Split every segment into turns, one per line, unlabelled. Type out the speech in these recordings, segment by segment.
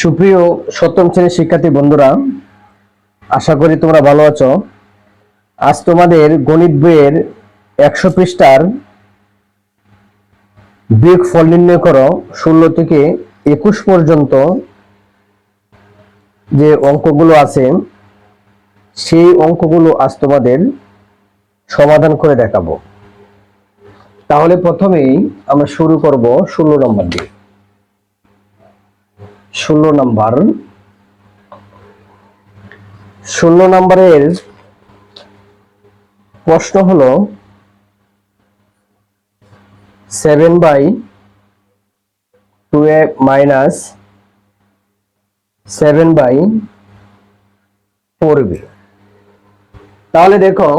সুপ্রিয় সপ্তম শ্রেণির শিক্ষার্থী বন্ধুরা, আশা করি তোমরা ভালো আছো। আজ তোমাদের গণিত বইয়ের একশো পৃষ্ঠার বিয়োগ ফল নির্ণয় করো। ষোলো থেকে একুশ পর্যন্ত যে অঙ্কগুলো আছে, সেই অঙ্কগুলো আজ তোমাদের সমাধান করে দেখাবো। তাহলে প্রথমেই আমরা শুরু করব ষোলো নম্বর দিয়ে। ষোলো নাম্বার। ষোলো নম্বরের প্রশ্ন হলো seven by two A minus seven by four B তাহলে দেখো,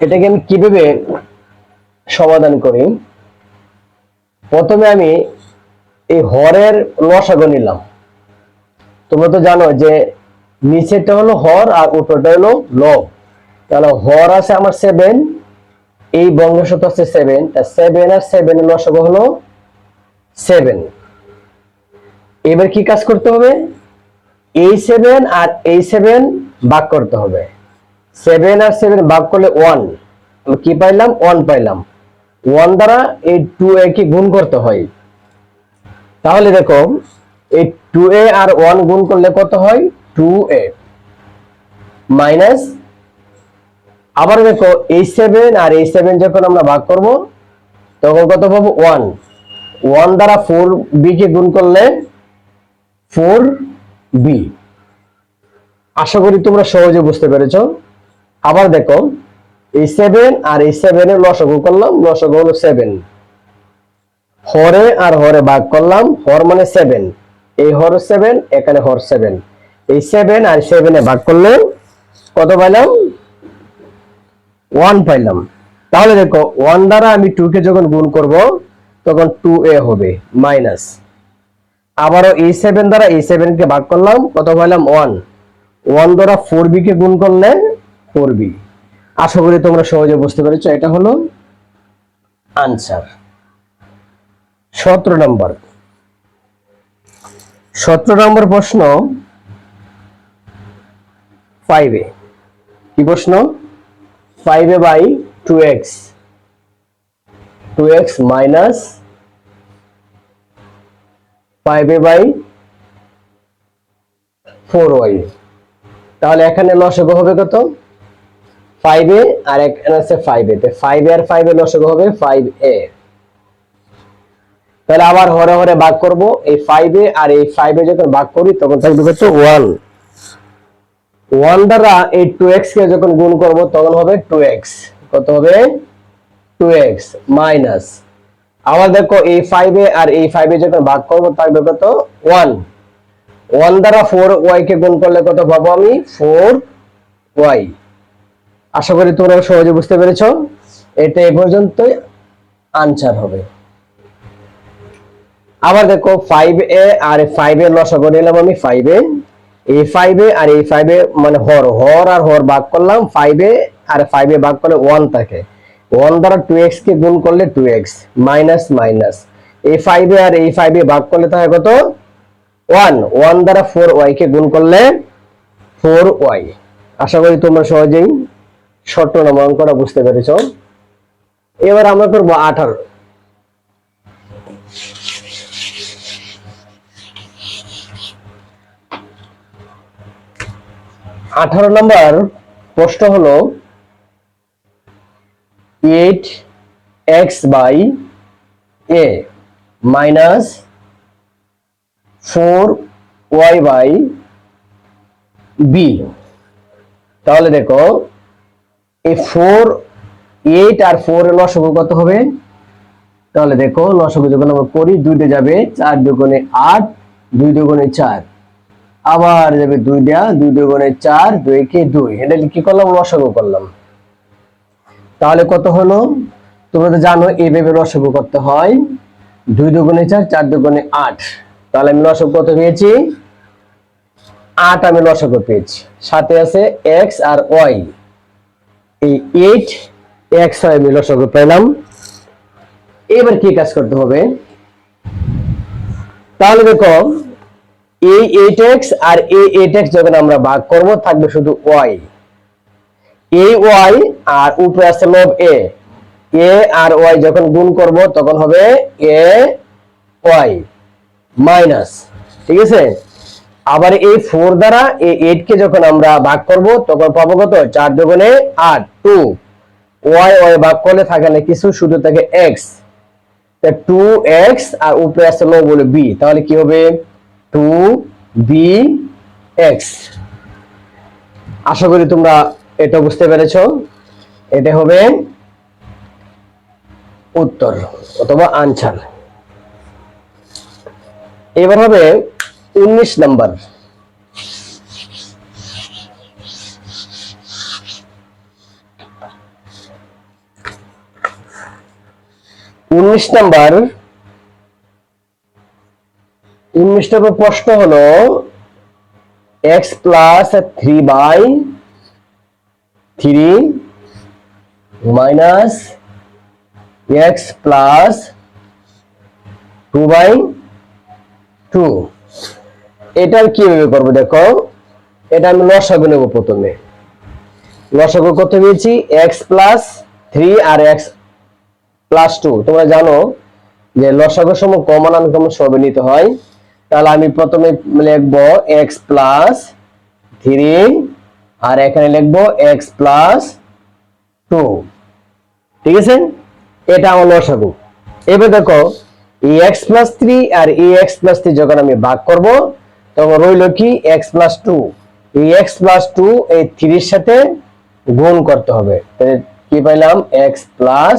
এটাকে আমি কীভাবে সমাধান করি? প্রথমে আমি এই হরের লসাগু নিলাম। তোমরা তো জানো যে নিচেরটা হলো হর আর উপরটা হলো লব। তাহলে হর আছে আমার সেভেন এই বঙ্গশত আছে সেভেন তা সেভেন আর সেভেন লসাগু হলো সেভেন এবার কি কাজ করতে হবে? এই সেভেন আর এই সেভেন ভাগ করতে হবে। সেভেন আর সেভেন ভাগ করলে ওয়ান কি পাইলাম? ওয়ান পাইলাম। ওয়ান দ্বারা এই টু এ কে গুণ করতে হয়? তাহলে দেখো, এই টু এ আর ওয়ান গুণ করলে কত হয়? টু এ মাইনাস আবার দেখো, এই সেভেন আর এই সেভেন যখন আমরা ভাগ করব, তখন কত পাবো? ওয়ান ওয়ান দ্বারা ফোর বি কে গুণ করলে ফোর বি আশা করি তোমরা সহজে বুঝতে পেরেছ। আবার দেখো, এই সেভেন আর এই সেভেনের লসগু করলাম লসগু হলো সেভেন হরে আর হরে ভাগ করলাম, হর মানে সেভেন এই হর সেভেন এখানে হর সেভেন এই সেভেন আর সেভেনে ভাগ করলে কত পাইলাম? ওয়ান পাইলাম। তাহলে দেখো ওয়ান দ্বারা আমি টু কে যখন গুণ করব, তখন টু এ হবে মাইনাস আবারও এই সেভেন দ্বারা এই সেভেন কে ভাগ করলাম, কত পাইলাম? ওয়ান ওয়ান দ্বারা ফোর বি কে গুণ করলে ফোর বি আশা করি তোমরা সহজে বুঝতে পেরেছ, এটা হলো আনসার সতেরো নম্বর। সতেরো নম্বর প্রশ্ন ফাইভে কি প্রশ্ন? ফাইভে by two x two x minus ফাইভে বাই ফোর ওয়াই তাহলে এখানে লসগ হবে কত? ফাইভে আর এখানে আছে ফাইভ ফাইভে ফাইভ আর ফাইভে লসগ হবে ফাইভ এ। তাহলে আবার হরে হরে ভাগ করব। এই ফাইভে আর এই ফাইভে যখন ভাগ করি, তখন থাকবে কত ওয়ান ওয়ান দ্বারা এই টু এক্স কে যখন গুণ করব, তখন হবে টু এক্স কত হবে? টু এক্স মাইনাস আবার দেখো এই ফাইভে আর এই ফাইভে যখন ভাগ করব, থাকবে কত? ওয়ান ওয়ান দ্বারা ফোর ওয়াই কে গুণ করলে কত পাবো আমি? ফোর ওয়াই আশা করি তোমরা সহজে বুঝতে পেরেছ। এটা এ পর্যন্তই। আনসার হবে। আবার দেখো ফাইভ এ আর ফাইভ এ লসাগু নিলাম আমি ফাইভ এ এই ফাইভ আর এই ফাইভ মানে হর হর আর হর ভাগ করলাম ফাইভ আর ফাইভ ভাগ করলে ওয়ান থাকে। ওয়ান দ্বারা টু এক্স কে গুণ করলে টু এক্স মাইনাস মাইনাস এই ফাইভ আর এই ফাইভ ভাগ করলে থাকে কত? ওয়ান ওয়ান দ্বারা ফোর ওয়াই কে গুণ করলে ফোর ওয়াই আশা করি তোমরা সহজেই ছোট্ট নম্বর অঙ্কটা বুঝতে পেরেছ। এবার আমরা করব আঠারো। আঠারো নম্বর প্রশ্ন হলো eight x by a minus four y by b. তাহলে দেখো, এই ফোর, এইট আর ফোর লসগু কত হবে? তাহলে দেখো, লসগু যখন আমরা করি দুইটা যাবে চার দুগুণে আট, দুই দুগুণে চার। আবার যাবে দুই দেয়া, দুই দুগুণে চার, দুই কে দুই। এটা কি করলাম? লসগু করলাম। তাহলে কত হলো? তোমরা তো জানো, এইভাবে লসগু করতে হয়। দুই দুগুণে চার চার দুগুণে আট। তাহলে আমি লসগু কত পেয়েছি? আট আমি লসগু পেয়েছি। সাথে আছে এক্স আর ওয়াই এই এইট এক্স হয় আমি লসগু পেলাম। এবার কি কাজ করতে হবে? তাহলে দেখো এই এইট এক্স আর এই এইট এক্স যখন আমরা ভাগ করব, থাকবে শুধু ওয়াই এই ওয়াই আর উপরে আছে লব এ এ আর ওয়াই যখন গুণ করব, তখন হবে এ ওয়াই মাইনাস ঠিক আছে? আবার এই ফোর দ্বারা এই এইট কে যখন আমরা ভাগ করব, তখন পাবো কত? চার দুগুণে আট টু ওয়াই ওয়াই ভাগ করলে থাকে না কিছু, শুধু থাকে এক্স টু এক্স আর উপরে আছে লো বলে বি তাহলে কি হবে? টু বি এক্স আশা করি তোমরা এটা বুঝতে পেরেছ। এটা হবে উত্তর অথবা আনসার। এবার হবে উনিশ নাম্বার। উনিশ নাম্বার নম্বর প্রশ্ন হলো x plus three by three minus x plus two by two এটার কীভাবে করব দেখো? এটা আমি লসাগু নেব প্রথমে। লসাগু করতে পেয়েছি এক্স প্লাস থ্রি আর এক্স প্লাস টু তোমরা জানো যে লসাগু সম কমন আনকমন সবে নিতে হয়। তাহলে আমি প্রথমে লিখব এক্স প্লাস থ্রি আর এখানে লিখব এক্স প্লাস টু ঠিক আছে? এটা আমার লসাগু। এবার দেখো এই এক্স প্লাস থ্রি আর এই এক্স প্লাস থ্রি যখন আমি ভাগ করব, তখন রইল কি? এক্স প্লাস টু এই এক্স প্লাস টু এই থ্রির সাথে গুণ করতে হবে। তাহলে কি পাইলাম? এক্স প্লাস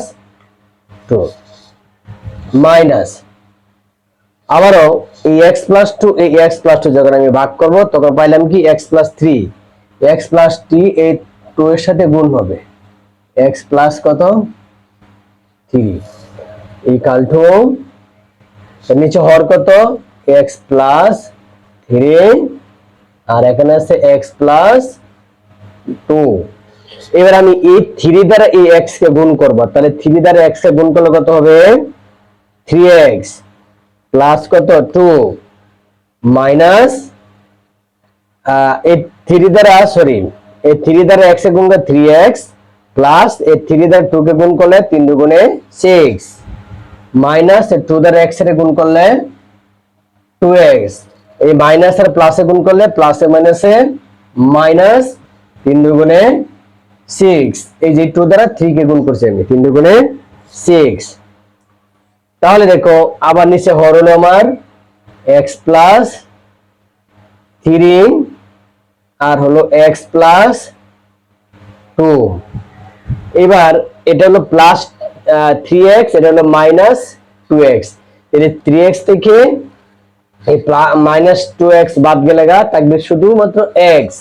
টু মাইনাস আবারও এই এক্স প্লাস টু এই এক্স প্লাস টু যখন আমি ভাগ করব, তখন পাইলাম কি? X plus three x plus two এই টু এর সাথে গুণ হবে। এক্স প্লাস কত? থ্রি ইকাল টু নিচে হর কত? এক্স প্লাস থ্রি আর এখানে আছে এক্স প্লাস টু এবার আমি এই থ্রি দ্বারা এই এক্স কে গুণ করব। তাহলে থ্রি দ্বারা এক্স কে গুণ করলে কত হবে? থ্রি এক্স প্লাস কত? টু মাইনাস এই থ্রি দ্বারা সরি এই থ্রি দ্বারা এক্স এ গুণ করলে থ্রি এক্স প্লাস এই থ্রি দ্বারা টু কে গুণ করলে তিন দুগুণে সিক্স মাইনাস টু দ্বারা এক্স গুণ করলে টু এক্স এই মাইনাস আর প্লাসে গুণ করলে প্লাসে মাইনাসে মাইনাস তিন দুগুণে সিক্স এই যে টু দ্বারা থ্রি কে গুণ করছি আমি, তিন দুগুণে সিক্স তাহলে দেখো, আবার নিচে হর হলো আমার এক্স প্লাস থ্রি আর হলো এক্স প্লাস টু এবার এটা হলো প্লাস থ্রি এক্স এটা হলো মাইনাস টু এক্স এই থ্রি এক্স থেকে এই মাইনাস টু এক্স বাদ গেলে গা, থাকবে শুধুমাত্র এক্স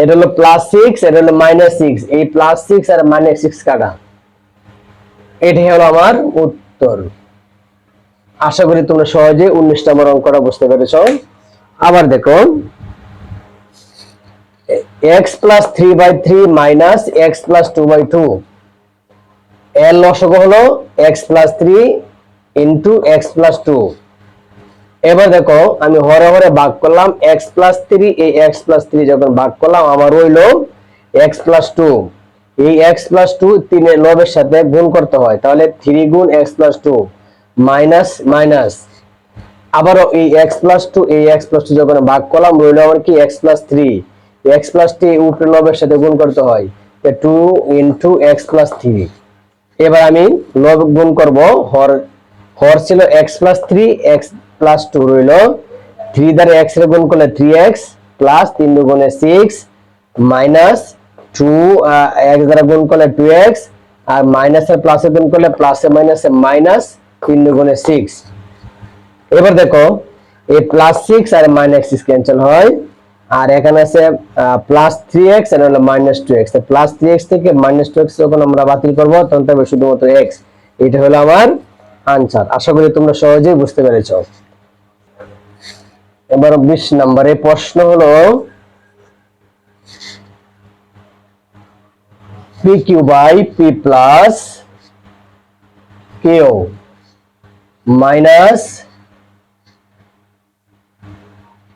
এটা হলো প্লাস সিক্স এটা হলো মাইনাস সিক্স এই প্লাস সিক্স আর মাইনাস সিক্স কাটা এটাই হলো আমার উত্তর। আশা করি তোমরা সহজে উনিশ নম্বর অঙ্কটা বুঝতে পেরেছ। আবার দেখো x plus three by three minus x plus two by two এর লসক হলো x plus three into x plus two এবার দেখো, আমি হরে হরে ভাগ করলাম এক্স প্লাস থ্রি এই এক্স প্লাস থ্রি যখন ভাগ করলাম, আমার রইল এক্স প্লাস টু এই এক্স প্লাস টু তিনের লবের সাথে গুণ করতে হয় তাহলে থ্রি গুণ x plus two minus minus আবারও এই এক্স প্লাস টু এই এক্স প্লাস টু যখন ভাগ করলাম রইল আমার কি x plus three x plus two উপরে লবের সাথে গুণ করতে হয় two into x plus three এবার আমি লব গুণ করব হর হর ছিল x plus three x plus two রইল থ্রি দ্বারা এক্সের গুণ করলে থ্রি এক্স প্লাস তিন দুগুণে সিক্স মাইনাস টু এক্স দ্বারা গুণ করলে টু এক্স আর মাইনাসের প্লাসে গুণ করলে প্লাসে মাইনাসে মাইনাস তিন দুগুণে সিক্স এবার দেখো, এই প্লাস সিক্স আর মাইনাস সিক্স ক্যান্সেল হয়, আর এখানে আছে প্লাস থ্রি এক্স আর minus two x plus three x থেকে মাইনাস টু এক্স যখন আমরা বাতিল করব, তখন থাকবে শুধুমাত্র এক্স এটা হলো আমার আনসার আশা করি তোমরা সহজেই বুঝতে পেরেছ। এবার বিশ নম্বরে প্রশ্ন হলো p q by p plus q minus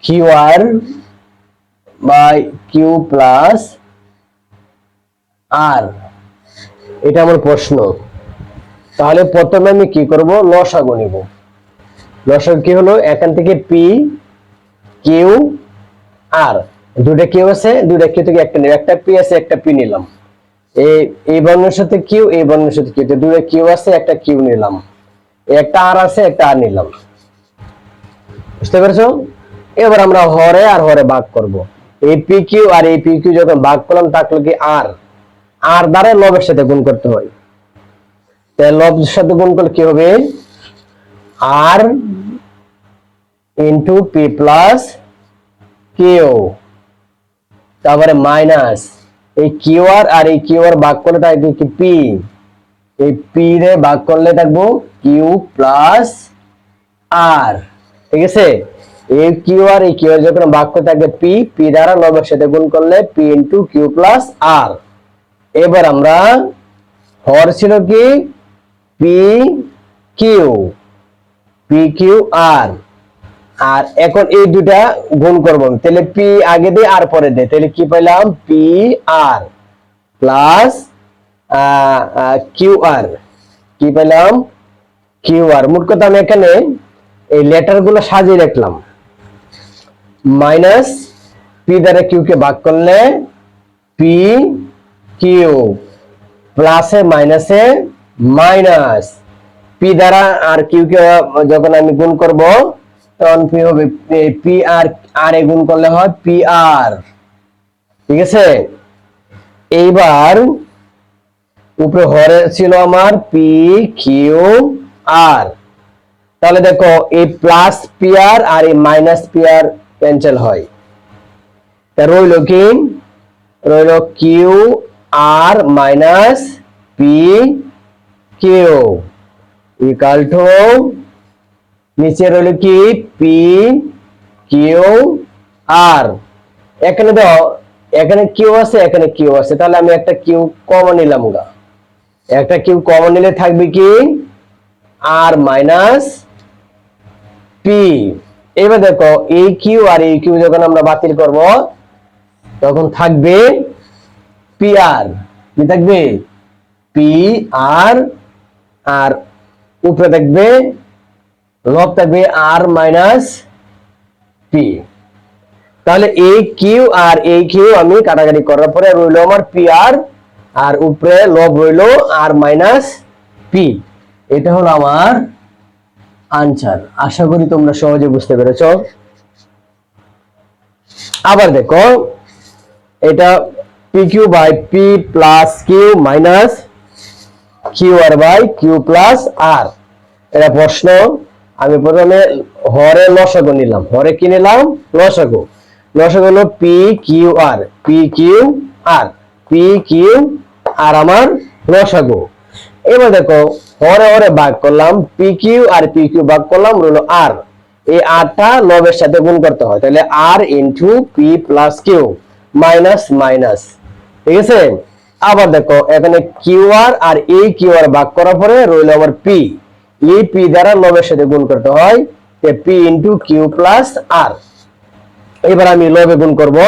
q r by q plus r এটা আমার প্রশ্ন। তাহলে প্রথমে আমি কি করব? লসাগু নিব। লসাগু কি হলো? এখান থেকে পি কিউ আর দুটা কিউ আছে দুটা কিউ থেকে একটা নিলাম। একটা পি আছে, একটা পি নিলাম। এই এই বর্ণের সাথে কিউ, এই বর্ণের সাথে কিউ। দুটো কিউ আছে, একটা কিউ নিলাম। একটা আর আছে, একটা আর নিলাম। বুঝতে পেরেছ? এবার আমরা হরে আর হরে ভাগ করব। এই পি কিউ আর এই পি কিউ যখন ভাগ করলাম থাকল কি আর? আর দ্বারা লবের সাথে গুণ করতে হয়। তাই লবের সাথে গুণ করলে কি হবে? R into p plus q তারপরে মাইনাস এই কিউ আর এই কিউ আর ভাগ করলে থাকবে কি পি এই পি রে ভাগ করলে থাকব কিউ প্লাস আর, ঠিক আছে? এই কিউ আর, এই কিউ আর যখন ভাগ করে থাকবে পি পি দ্বারা লবের সাথে গুণ করলে p into q plus r. এবার আমরা, হর ছিল কি? P q p q r r এখন এই দুটা গুণ করব। তাহলে পি আগে দে, আর পরে দে। তাহলে কি পেলাম p r plus q r কি পেলাম কিউ আর মোট কথা আমি এখানে এই লেটারগুলো সাজিয়ে রাখলাম। মাইনাস পি দ্বারা কিউ কে ভাগ করলে পি কিউ প্লাসে মাইনাসে মাইনাস পি দ্বারা আর কিউ কে যখন আমি গুণ করব তখন পি হবে পি আর আর গুণ করলে হয় পি আর ঠিক আছে? এইবার উপরে হরে ছিল আমার পি কিউ আর তাহলে দেখো এই প্লাস পি আর আর এই মাইনাস পি আর ক্যান্সেল হয়। তা রইল কি? রইল q r minus p q equal two নিচে রইল কি? পি কিউ আর এখানে দাও এখানে কিউ আছে, এখানে কিউ আছে। তাহলে আমি একটা কিউ কমন নিলাম গা। একটা কিউ কমন নিলে থাকবে কি? আর মাইনাস পি এবার দেখো, এই কিউ আর এই কিউ যখন আমরা বাতিল করব, তখন থাকবে পি আর কি থাকবে? পি আর আর উপরে থাকবে লব থাকবে আর মাইনাস পি তাহলে এই কিউ আর এই কিউ আমি কাটাকাটি করার পরে রইল আমার পি আর আর উপরে লব রইল আর মাইনাস পি এটা হলো আমার আনসার আশা করি তোমরা সহজে বুঝতে পেরেছ। আবার দেখো, এটা p q by p plus q minus q r by q plus r এটা প্রশ্ন। আমি প্রথমে হরে লসাগু নিলাম। হরে কি নিলাম? লসাগু। লসাগু হলো p q r p q r p q r আমার লসাগু। এবার দেখো, হরে হরে ভাগ করলাম p q r p q ভাগ করলাম রইল আর এই আরটা লবের সাথে গুণ করতে হয়। তাহলে r into p plus q minus minus ঠিক আছে? আবার দেখো, এখানে কিউ আর আর এই কিউ আর ভাগ করার পরে রইল আবার পি এই পি দ্বারা লবের সাথে গুণ করতে হয় p into q plus r এবার আমি লবে গুণ করব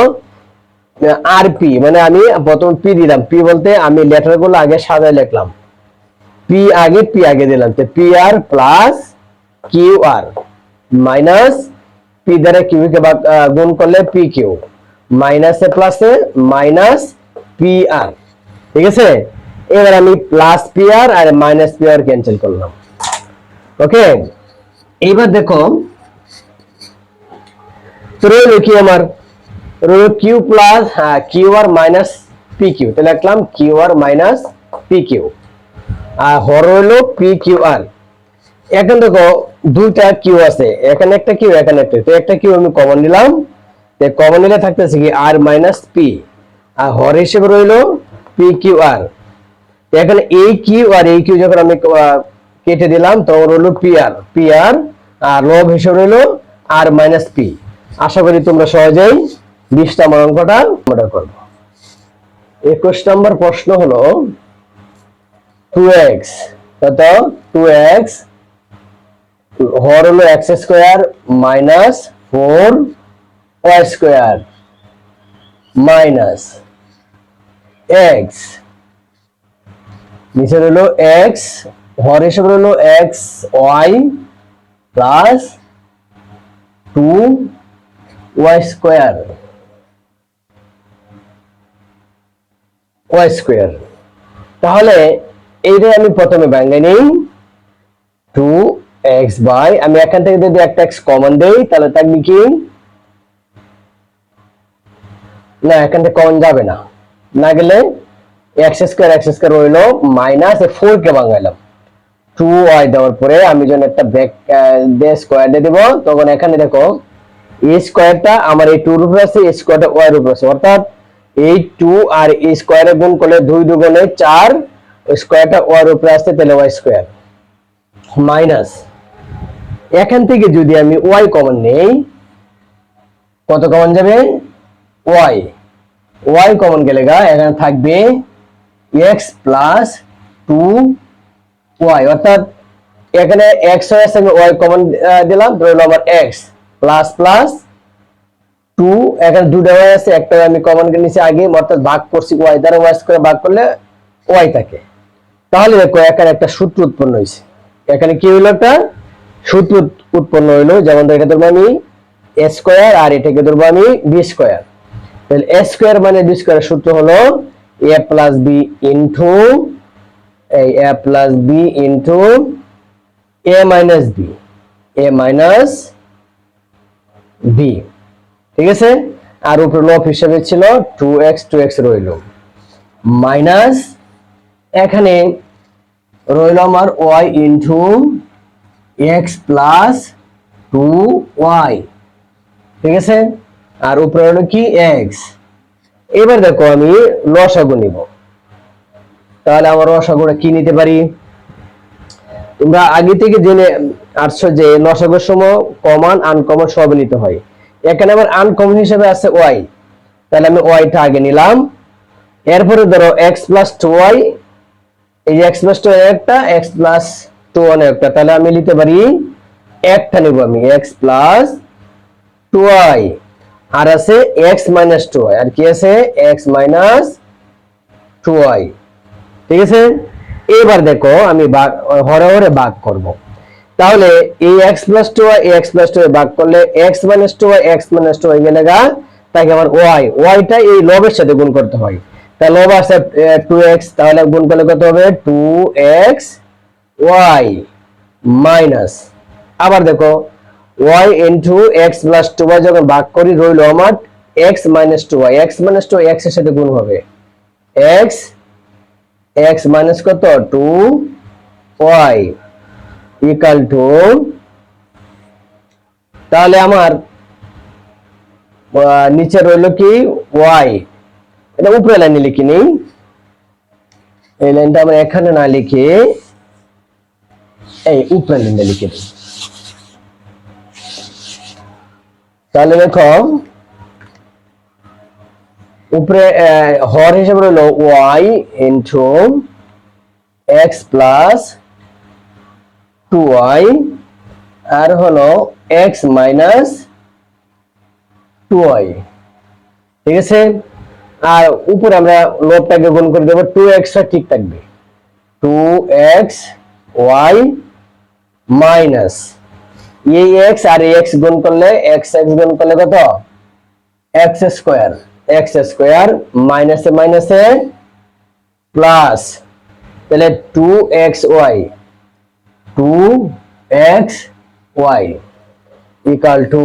আর পি মানে আমি প্রথম পি দিলাম। পি বলতে আমি লেটারগুলো আগে সাজায় লিখলাম। পি আগে পি আগে দিলাম। তো p r plus q r minus p দ্বারা কিউ কে গুণ করলে পি কিউ মাইনাসে প্লাসে মাইনাস পি আর ঠিক আছে? এবার আমি প্লাস পি আর আর মাইনাস পি আর ক্যান্সেল করলাম। ওকে এইবার দেখো রইল কি আমার? রইল কিউ প্লাস হ্যাঁ q r minus p q তাহলে লিখলাম q r minus p q আর হর হইল পি কিউ আর এখন দেখো, দুইটা কিউ আছে। এখানে একটা কিউ এখানে একটা তো একটা কিউ আমি কমন নিলাম। কমন নিলে থাকতেছে কি আর মাইনাস পি আর হর হিসেবে রইল পি কিউ আর এখানে এই কিউ আর এই কিউ যখন আমি কেটে দিলাম তখন রইল পি আর পি আর লব হিসেবে রইল আর মাইনাস পি আশা করি তোমরা সহজেই বিশ নম্বর অঙ্কটা আমরা করব। একুশ নম্বর প্রশ্ন হলো টু এক্স কত? টু এক্স হর হলো x square minus four y square minus x নিচে রইল এক্স হর হিসেবে রইল x y plus two y square y square তাহলে এইটা আমি প্রথমে ব্যাঙ্গে নিই। টু এক্স বাই আমি এখান থেকে যদি একটা এক্স কমন দেই, তাহলে থাকবে কি? না, এখান থেকে কমন যাবে না। না গেলে এক্স স্কোয়ার এক্স স্কোয়ার রইল মাইনাস ফোর কে বাঙাইলাম টু ওয়াই দেওয়ার পরে আমি যখন একটা ব্যাক দিয়ে স্কোয়ার দিয়ে দিব, তখন এখানে দেখো এই স্কোয়ারটা আমার এই টুর উপরে আছে এই স্কোয়ারটা ওয়াই উপরে আছে। অর্থাৎ এই টু আর এই স্কোয়ারে গুণ করলে দুই দুগুণে চার স্কোয়ারটা ওয়াই উপরে আসছে, তাহলে ওয়াই স্কোয়ার মাইনাস এখান থেকে যদি আমি ওয়াই কমন নেই, কত কমন যাবে? ওয়াই ওয়াই কমন গেলে গা, এখানে থাকবে এক্স প্লাস টু ওয়াই অর্থাৎ এখানে হয়ে আছে, আমি ওয়াই কমন দিলাম ধরলো আমার এক্স প্লাস প্লাস টু এখানে দুটো হয়ে আছে, একটা আমি কমন নিচে আগে অর্থাৎ ভাগ করছি ওয়াই দ্বারা ওয়াই করে ভাগ করলে ওয়াই থাকে। তাহলে দেখো, এখানে একটা সূত্র উৎপন্ন হয়েছে। এখানে কি হইল একটা সূত্র উৎপন্ন হইল, যেমন এটা ধরবো আমি এ স্কোয়ার আর এটাকে ধরবো আমি বি স্কোয়ার তাহলে এ স্কোয়ার মানে বি স্কোয়ার সূত্র হলো এ প্লাস বি এই a plus b into a minus b a minus b ঠিক আছে? আর উপরে লব হিসেবে ছিল টু এক্স টু এক্স রইল। মাইনাস এখানে রইল আমার y into x plus two y ঠিক আছে? আর উপরে হলো কি? এক্স এবার দেখো আমি লসাগু নিব। তাহলে আমার লসাগুটা কি নিতে পারি? তোমরা আগে থেকে জেনে আসছো যে লসাগুর সময় কমন আনকমন সব নিতে হয়। এখানে আমার আনকমন হিসেবে আছে ওয়াই তাহলে আমি ওয়াইটা আগে নিলাম। এরপরে ধরো এক্স প্লাস টু ওয়াই এই যে এক্স প্লাস টু একটা এক্স প্লাস টু ওয়ান একটা। তাহলে আমি নিতে পারি, একটা নিব আমি এক্স প্লাস টু ওয়াই আর আছে এক্স মাইনাস টু ওয়াই আর কি আছে? এক্স মাইনাস টু ওয়াই ঠিক আছে? এবার দেখো, আমি হরে হরে ভাগ করব। তাহলে এই x plus two y x plus two ভাগ করলে x minus two y x minus two y গেলে গা, তাকে আমার ওয়াই ওয়াইটা এই লবের সাথে গুণ করতে হয়। তাহলে লব আছে টু এক্স তাহলে গুণ করলে কত হবে? টু এক্স ওয়াই মাইনাস আবার দেখো y into x plus two y যখন ভাগ করি, রইল আমার x minus two y x minus two এক্সের সাথে গুণ হবে। এক্স এক্স মাইনাস কত? টু ওয়াই ইকাল টু তাহলে আমার নিচে রইল কি? ওয়াই এটা উপরে লাইনে লিখি নেই। এই লাইনটা আমরা এখানে না লিখে, এই উপরে লাইনটা লিখে দিই। তাহলে দেখো উপরে হর হিসেবে রইল y into x plus two y আর হলো এক্স মাইনাস টু ওয়াই ঠিক আছে? আর উপরে আমরা লোডটাকে গুণ করে দেবো টু এক্স ঠিক থাকবে। টু এক্স ওয়াই মাইনাস এই এক্স আর এক্স গুণ করলে এক্স এক্স গুণ করলে কত? এক্স স্কোয়ার এক্স স্কোয়ার মাইনাসে মাইনাসে প্লাস তাহলে two x y two x y equal two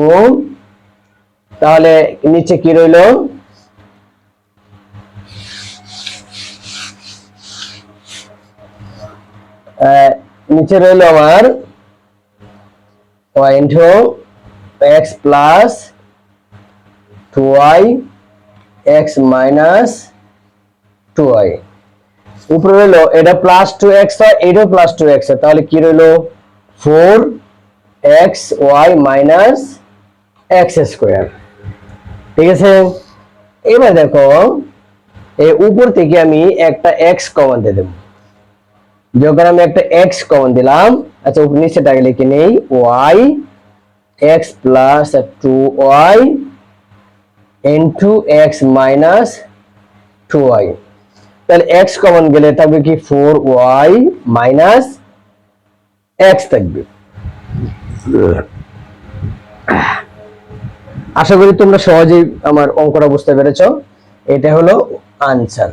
তাহলে নিচে কি রইল? নিচে রইল আমার y into x plus two y x minus two y উপরে রইল, এটা প্লাস টু এক্স হয়, এটাও প্লাস টু এক্স হয়। তাহলে কি রইল? Four x y minus x square ঠিক আছে? এবার দেখো, এই উপর থেকে আমি একটা এক্স কমন দিয়ে দেবো। যখন আমি একটা এক্স কমন দিলাম আচ্ছা উপর নিচেটাকে লিখে নেই y x plus two y into x minus two তাহলে এক্স কমন গেলে থাকবে কি ফোর ওয়াই মাইনাস এক্স থাকবে। আশা করি তোমরা সহজেই আমার অঙ্কটা বুঝতে পেরেছ। এটা হলো আনসার